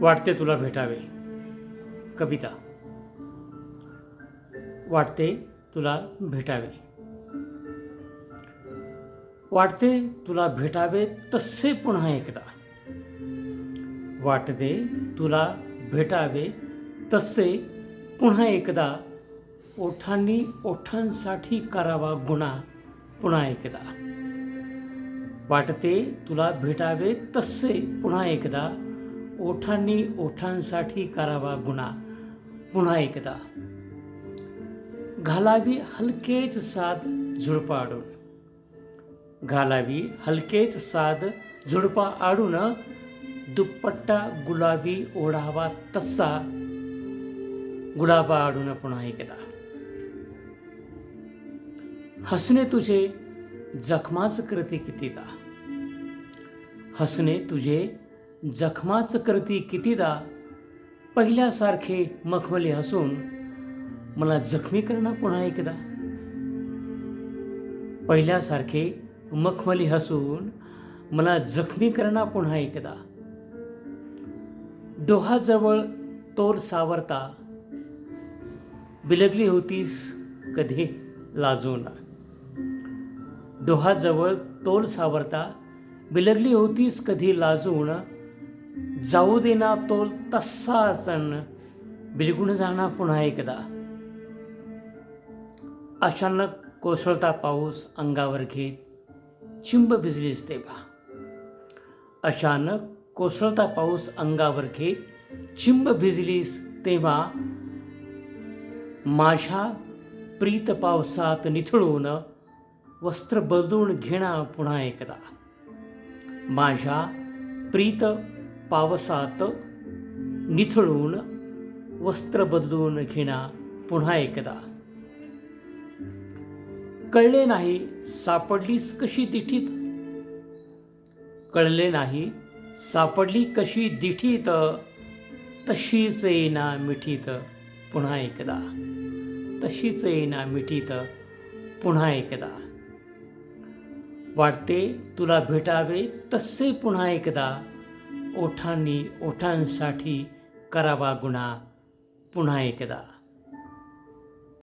वाटते तुला भेटावे. कविता. वाटते तुला भेटावे. वाटते तुला भेटावे तसे पुन्हा एकदा. वाटते तुला भेटावे तसे पुन्हा एकदा. ओठांनी ओठांसाठी करावा गुन्हा पुन्हा एकदा. वाटते तुला भेटावे तसे पुन्हा एकदा. ओठांनी ओठांसाठी करावा गुन्हा. पुन्हा एकदा. घालावी हलकेच साध झुडपा आडून घालावी हलकेच साध झुडपा आडून दुप्पट्टा गुलाबी ओढावा तसा. गुलाबा आडून पुन्हा एकदा. हसणे तुझे जखमाच करते कितीदा. हसणे तुझे जखमाच करते कितीदा पहिल्यासारखे मखमली हसून मला जखमी करणं पुन्हा एकदा. पहिल्यासारखे मखमली हसून मला जखमी करणं पुन्हा एकदा. डोहाजवळ तोर सावरता. बिलगली होतीस कधी लाजून. डोहाजवळ तोल सावरता. बिलगली होतीस कधी लाजून. जाऊ देना तोल तसा सण. बिलगुण जाणार पुन्हा एकदा. अचानक कोसळता पाऊस अंगावर घेत चिंब भिजलीस तेव्हा अचानक कोसळता पाऊस अंगावर घेत चिंब भिजलीस तेव्हा माझ्या प्रीत पावसात निथळून वस्त्र बदलून घेणा पुन्हा एकदा. माझ्या प्रीत पावसात निथळून वस्त्र बदलून घेणा पुन्हा एकदा. कळले नाही सापडलीस कशी दिठीत? कळले नाही सापडली कशी दिठीत? तशीच येना मिठीत पुन्हा एकदा. तशीच येना मिठीत पुन्हा एकदा. वाटते तुला भेटावे तसे पुन्हा एकदा. ओठांनी ओठांसाठी करावा गुन्हा पुन्हा एकदा.